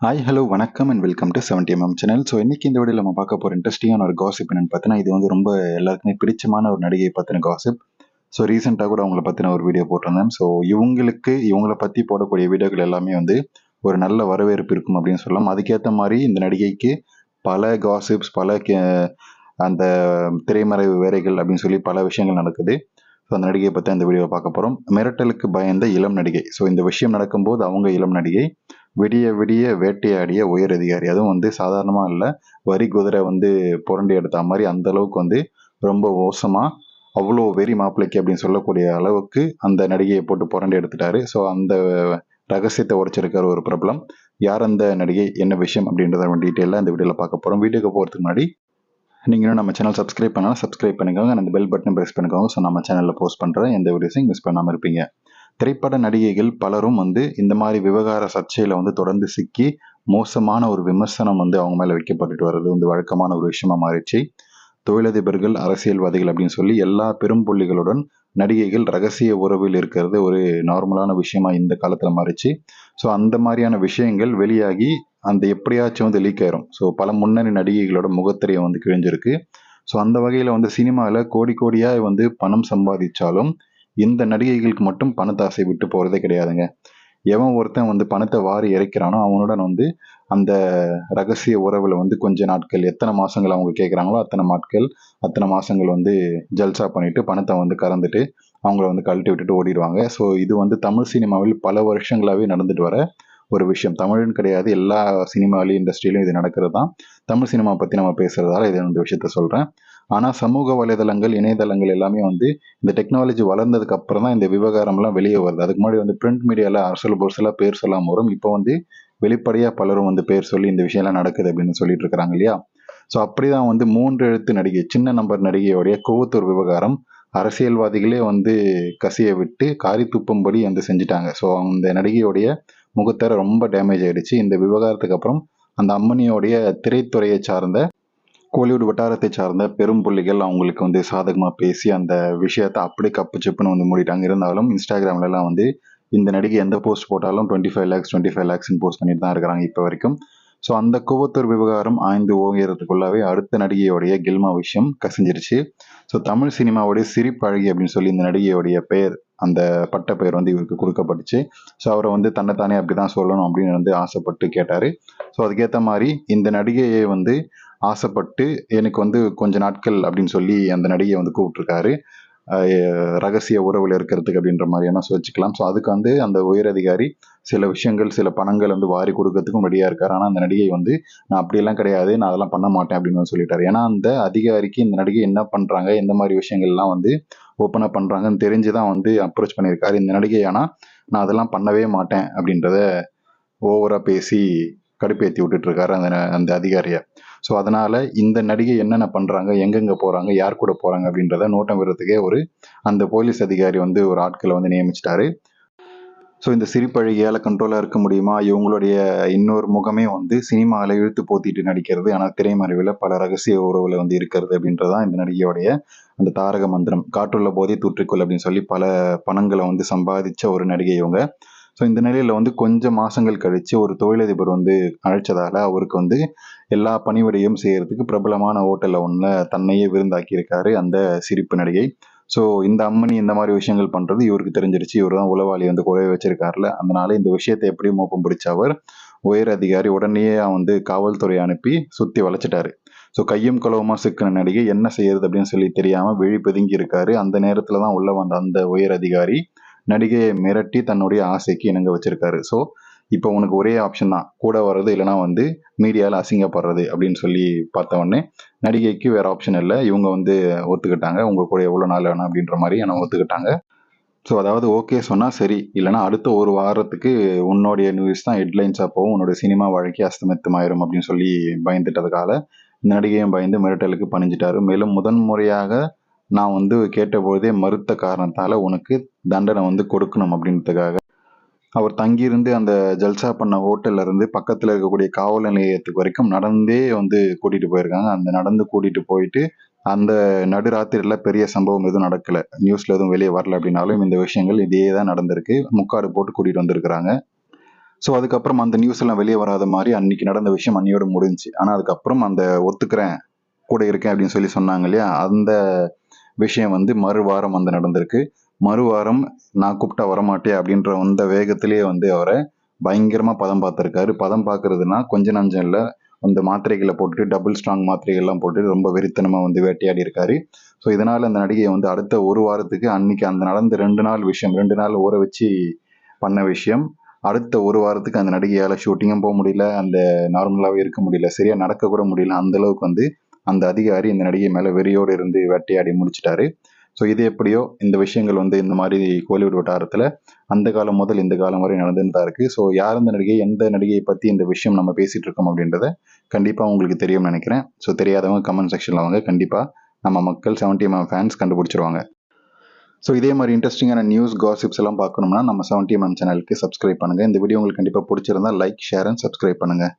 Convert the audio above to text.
Hi hello வணக்கம் and welcome to seventy MM channel so இன்னைக்கு இந்த வீடியோ நம்ம பார்க்க போகிற இன்ட்ரெஸ்டிங்கான ஒரு காசிப் என்னன்னு பார்த்தீங்கன்னா இது வந்து ரொம்ப எல்லாருக்குமே பிடிச்சமான ஒரு நடிகை பற்றின காசிப் ஸோ ரீசெண்டாக கூட அவங்கள பற்றின ஒரு வீடியோ போட்டிருந்தேன். ஸோ இவங்களுக்கு இவங்கள பற்றி போடக்கூடிய வீடியோக்கள் எல்லாமே வந்து ஒரு நல்ல வரவேற்பு இருக்கும் அப்படின்னு சொல்லலாம். அதுக்கேற்ற மாதிரி இந்த நடிகைக்கு பல காசிப்ஸ் பல கே- அந்த திரைமறைவு வேலைகள் அப்படின்னு சொல்லி பல விஷயங்கள் நடக்குது. ஸோ அந்த நடிகையை பற்றி அந்த வீடியோவை பார்க்க போகிறோம் மிரட்டலுக்கு பயந்த இளம் நடிகை. ஸோ இந்த விஷயம் நடக்கும்போது அவங்க இளம் நடிகை விடிய விடிய வேட்டையாடிய உயர் அதிகாரி. அதுவும் வந்து சாதாரணமாக இல்லை வரி குதிரை வந்து புரண்டி எடுத்த மாதிரி அந்த அளவுக்கு வந்து ரொம்ப மோசமாக அவ்வளோ வெறி மாப்பிள்ளைக்கு அப்படின்னு சொல்லக்கூடிய அளவுக்கு அந்த நடிகையை போட்டு புரண்டி எடுத்துட்டாரு. ஸோ அந்த ரகசியத்தை உடைச்சிருக்கிற ஒரு பிரபலம். யார் அந்த நடிகை என்ன விஷயம் அப்படின்றத டீட்டெயிலாக இந்த வீடியோவில் பார்க்க போகிறோம் வீடியோக்கு போகிறதுக்கு முன்னாடி நீங்கள் நம்ம சேனல் சப்ஸ்கிரைப் பண்ணாலும் சப்ஸ்கிரைப் பண்ணிக்கோங்க. அந்த பெல் பட்டனை ப்ரெஸ் பண்ணிக்கோங்க. ஸோ நம்ம சேனலில் போஸ்ட் பண்ணுற எந்த வீடியோஸையும் மிஸ் பண்ணாமல் இருப்பீங்க. திரைப்பட நடிகைகள் பலரும் வந்து இந்த மாதிரி விவகார சர்ச்சையில் வந்து தொடர்ந்து சிக்கி மோசமான ஒரு விமர்சனம் வந்து அவங்க மேலே வைக்கப்பட்டுட்டு வர்றது வந்து வழக்கமான ஒரு விஷயமா மாறிடுச்சு. தொழிலதிபர்கள் அரசியல்வாதிகள் அப்படின்னு சொல்லி எல்லா பெரும் புள்ளிகளுடன் நடிகைகள் ரகசிய உறவில் இருக்கிறது ஒரு நார்மலான விஷயமா இந்த காலத்தில் மாறிச்சு ஸோ அந்த மாதிரியான விஷயங்கள் வெளியாகி அந்த எப்படியாச்சும் வந்து லீக் ஆயிரும். ஸோ பல முன்னணி நடிகைகளோட முகத்திரையை வந்து கிழிஞ்சிருக்கு. ஸோ அந்த வகையில் வந்து சினிமாவில் கோடி கோடியாக வந்து பணம் சம்பாதிச்சாலும் இந்த நடிகைகளுக்கு மட்டும் பணத்தாசை விட்டு போகிறதே கிடையாதுங்க. எவன் ஒருத்தன் வந்து பணத்தை வாரி இறைக்கிறானோ அவனுடன் வந்து அந்த ரகசிய உறவில் வந்து கொஞ்ச நாட்கள் எத்தனை மாதங்கள் அவங்க கேட்குறாங்களோ அத்தனை நாட்கள் அத்தனை மாதங்கள் வந்து ஜல்சா பண்ணிவிட்டு பணத்தை வந்து கறந்துட்டு அவங்கள வந்து கழட்டி விட்டுட்டு ஓடிடுவாங்க. ஸோ இது வந்து தமிழ் சினிமாவில் பல வருஷங்களாகவே நடந்துட்டு வர ஒரு விஷயம். தமிழ்னு கிடையாது எல்லா சினிமாவிலையும் இண்டஸ்ட்ரியிலும் இது நடக்கிறது தான் தமிழ் சினிமா பற்றி நம்ம பேசுகிறதால இது இந்த விஷயத்த சொல்கிறேன் ஆனால் சமூக வலைதளங்கள் இணையதளங்கள் எல்லாமே வந்து இந்த டெக்னாலஜி வளர்ந்ததுக்கு அப்புறம் தான் இந்த விவகாரம்லாம் வெளியே வருது. அதுக்கு முன்னாடி வந்து பிரிண்ட் மீடியாவில் அரசல் பொருசலாக பேர் சொல்லாமல் வரும். இப்போ வந்து வெளிப்படையாக பலரும் வந்து பேர் சொல்லி இந்த விஷயம்லாம் நடக்குது அப்படின்னு சொல்லிட்டு இருக்கிறாங்க இல்லையா? ஸோ அப்படிதான் வந்து மூன்று எழுத்து நடிகை சின்ன நம்பர் நடிகையோடைய கோவத்தூர் விவகாரம் அரசியல்வாதிகளே வந்து கசிய விட்டு காரி துப்பும்படி வந்து செஞ்சுட்டாங்க. ஸோ அந்த நடிகையோடைய முகத்தர ரொம்ப டேமேஜ் ஆயிடுச்சு. இந்த விவகாரத்துக்கு அப்புறம் அந்த அம்மனியோடைய திரைத்துறையை சார்ந்த கோலிவுட் வட்டாரத்தை சார்ந்த பெரும் புள்ளிகள் அவங்களுக்கு வந்து சாதகமாக பேசி அந்த விஷயத்தை அப்படி கப்பு சிப்புன்னு வந்து மூடிட்டாங்க. இருந்தாலும் இன்ஸ்டாகிராம்லலாம் வந்து இந்த நடிகை எந்த போஸ்ட் போட்டாலும் twenty five lakhs twenty five லேக்ஸ்னு post பண்ணிட்டு தான் இருக்கிறாங்க இப்போ வரைக்கும். ஸோ அந்த குவத்தூர் விவகாரம் ஆய்ந்து ஓகிறதுக்குள்ளாவே அடுத்த நடிகையோடைய கில்மா விஷயம் கசிஞ்சிருச்சு. ஸோ தமிழ் சினிமாவுடைய சிரிப்பழகி அப்படின்னு சொல்லி இந்த நடிகையோடைய பெயர் அந்த பட்ட பெயர் வந்து இவருக்கு கொடுக்கப்பட்டுச்சு. ஸோ அவரை வந்து தன்னைத்தானே அப்படி தான் சொல்லணும் அப்படின்னு வந்து ஆசைப்பட்டு கேட்டார். ஸோ அதுக்கேற்ற மாதிரி இந்த நடிகையை வந்து ஆசைப்பட்டு எனக்கு வந்து கொஞ்ச நாட்கள் அப்படின்னு சொல்லி அந்த நடிகையை வந்து கூப்பிட்டுருக்காரு. ரகசிய உறவில் இருக்கிறதுக்கு அப்படின்ற மாதிரியான வச்சுக்கலாம் ஸோ அதுக்கு வந்து அந்த உயரதிகாரி சில விஷயங்கள் சில பணங்கள் வந்து வாரி கொடுக்கறதுக்கும் ரெடியாக இருக்கார். ஆனால் அந்த நடிகை வந்து நான் அப்படியெல்லாம் கிடையாது நான் அதெல்லாம் பண்ண மாட்டேன் அப்படின்னு வந்து சொல்லிட்டாரு. ஏன்னா அந்த அதிகாரிக்கு இந்த நடிகை என்ன பண்ணுறாங்க எந்த மாதிரி விஷயங்கள்லாம் வந்து ஓப்பனாக பண்ணுறாங்கன்னு தெரிஞ்சு தான் வந்து அப்ரோச் பண்ணியிருக்காரு. இந்த நடிகை ஆனால் நான் அதெல்லாம் பண்ணவே மாட்டேன் அப்படின்றத ஓவராக பேசி கடுப்பேற்றி விட்டுட்டு இருக்காரு அந்த அந்த அதிகாரியை. ஸோ அதனால இந்த நடிகை என்னென்ன பண்றாங்க எங்கெங்க போறாங்க யார் கூட போறாங்க அப்படின்றத நோட்டம் விடுறதுக்கே ஒரு அந்த போலீஸ் அதிகாரி வந்து ஒரு ஆட்களை வந்து நியமிச்சிட்டாரு. ஸோ இந்த சிரிப்பழகியால் கண்ட்ரோலாக இருக்க முடியுமா? இவங்களுடைய இன்னொரு முகமே வந்து சினிமாவில் இழுத்து போத்திட்டு நடிக்கிறது ஆனால் திரைமறைவில் பல ரகசிய உறவுல வந்து இருக்கிறது அப்படின்றதான் இந்த நடிகையோடைய அந்த தாரக மந்திரம். காற்றுள்ள போதே தூற்றிக்கொள் அப்படின்னு சொல்லி பல பணங்களை வந்து சம்பாதிச்ச ஒரு நடிகை இவங்க. ஸோ இந்த நிலையில் வந்து கொஞ்சம் மாதங்கள் கழித்து ஒரு தொழிலதிபர் வந்து அழைச்சதால் அவருக்கு வந்து எல்லா பணிவிடையும் செய்கிறதுக்கு பிரபலமான ஹோட்டலில் ஒன்றில் தன்னையே விருந்தாக்கியிருக்காரு அந்த சிரிப்பு நடிகை. ஸோ இந்த அம்மனி இந்த மாதிரி விஷயங்கள் பண்ணுறது இவருக்கு தெரிஞ்சிருச்சு. இவர் தான் உளவாளி வந்து குறைய வச்சிருக்காருல. அதனால இந்த விஷயத்தை எப்படி மோப்பம் பிடிச்ச அவர் உயர் அதிகாரி உடனே வந்து காவல்துறை அனுப்பி சுற்றி வளைச்சிட்டாரு. ஸோ கையும் குளவுமா சிக்கின நடிகை என்ன செய்யறது அப்படின்னு சொல்லி தெரியாமல் விழி பிதுங்கி இருக்காரு. அந்த நேரத்தில் தான் உள்ளே வந்த அந்த உயர் அதிகாரி நடிகையை மிரட்டி தன்னுடைய ஆசைக்கு இணங்க வச்சிருக்காரு. ஸோ இப்போ உனக்கு ஒரே ஆப்ஷன் தான். கூட வர்றது இல்லைனா வந்து மீடியாவில் அசிங்கப்படுறது அப்படின்னு சொல்லி பார்த்த உடனே நடிகைக்கு வேற ஆப்ஷன் இல்லை. இவங்க வந்து ஒத்துக்கிட்டாங்க. உங்க கூட எவ்வளோ நாள் வேணும் அப்படின்ற மாதிரி ஆனால் ஒத்துக்கிட்டாங்க. ஸோ அதாவது ஓகே சொன்னால் சரி. இல்லைனா அடுத்த ஒரு வாரத்துக்கு உன்னுடைய நியூஸ் தான் ஹெட்லைன்ஸாக போகும். உன்னோட சினிமா வாழ்க்கை அஸ்தமித்தமாயிரும் அப்படின்னு சொல்லி பயந்துட்டதுக்காக இந்த நடிகையும் பயந்து மிரட்டலுக்கு பணிஞ்சிட்டாரு. மேலும் முதன் முறையாக நான் வந்து கேட்டபொழுதே மறுத்த காரணத்தால் உனக்கு தண்டனை வந்து கொடுக்கணும் அப்படின்றதுக்காக. அவர் தங்கியிருந்து அந்த ஜல்சா பண்ண ஹோட்டல்ல இருந்து பக்கத்தில் இருக்கக்கூடிய காவல் நிலையத்துக்கு வரைக்கும் நடந்தே வந்து கூட்டிட்டு போயிருக்காங்க. அந்த நடந்து கூட்டிட்டு போயிட்டு அந்த நடுராத்திரியில் பெரிய சம்பவம் எதுவும் நடக்கல. நியூஸ்ல எதுவும் வெளியே வரல அப்படின்னாலும் இந்த விஷயங்கள் இதே தான் நடந்திருக்கு. முக்காடு போட்டு கூட்டிட்டு வந்திருக்கிறாங்க. ஸோ அதுக்கப்புறம் அந்த நியூஸ் எல்லாம் வெளியே வராத மாதிரி அன்னைக்கு நடந்த விஷயம் அன்னையோட முடிஞ்சுச்சு. ஆனால் அதுக்கப்புறம் அந்த ஒத்துக்கிறேன் கூட இருக்கேன் அப்படின்னு சொல்லி சொன்னாங்க இல்லையா? அந்த விஷயம் வந்து மறுவாரம் வந்து நடந்திருக்கு. மறுவாரம் நான் கூப்பிட்டா வரமாட்டே அப்படின்ற அந்த வேகத்திலேயே வந்து அவரை பயங்கரமா பதம் பார்த்துருக்காரு. பதம் பார்க்கறதுனா கொஞ்ச நஞ்சம் இல்லை அந்த மாத்திரைகளை போட்டுட்டு டபுள் ஸ்ட்ராங் மாத்திரைகள்லாம் போட்டு ரொம்ப வெறித்தனமா வந்து வேட்டையாடி இருக்காரு. ஸோ இதனால அந்த நடிகையை வந்து அடுத்த ஒரு வாரத்துக்கு அன்னைக்கு அந்த நடந்த ரெண்டு நாள் விஷயம் ரெண்டு நாள் ஊற வச்சு பண்ண விஷயம். அடுத்த ஒரு வாரத்துக்கு அந்த நடிகையால் ஷூட்டிங்கும் போக முடியல. அந்த நார்மலாகவே இருக்க முடியல. சரியாக நடக்க கூட முடியல. அந்த அளவுக்கு வந்து அந்த அதிகாரி இந்த நடிகை மேலே வெறியோடு இருந்து வேட்டையாடி முடிச்சிட்டாரு. ஸோ இது எப்படியோ இந்த விஷயங்கள் வந்து இந்த மாதிரி கோலிவுட் வட்டாரத்தில் அந்த காலம் முதல் இந்த காலம் வரை நடந்துன்னு தான் இருக்குது ஸோ யார் இந்த நடிகை எந்த நடிகையை பற்றி இந்த விஷயம் நம்ம பேசிகிட்டு இருக்கோம் அப்படின்றத கண்டிப்பாக உங்களுக்கு தெரியும்னு நினைக்கிறேன். ஸோ தெரியாதவங்க கமெண்ட் செக்ஷனில் வாங்க. கண்டிப்பாக நம்ம மக்கள் செவன்டி எம்எம் ஃபேன்ஸ் கண்டுபிடிச்சிருவாங்க. ஸோ இதே மாதிரி இன்ட்ரெஸ்டிங்கான நியூஸ் காசிப்ஸ் எல்லாம் பார்க்கணும்னா நம்ம செவன்டி எம்எம் சேனலுக்கு சப்ஸ்கிரைப் பண்ணுங்கள் இந்த வீடியோ உங்களுக்கு கண்டிப்பாக பிடிச்சிருந்தா லைக் ஷேர் அண்ட் சப்ஸ்கிரைப் பண்ணுங்கள்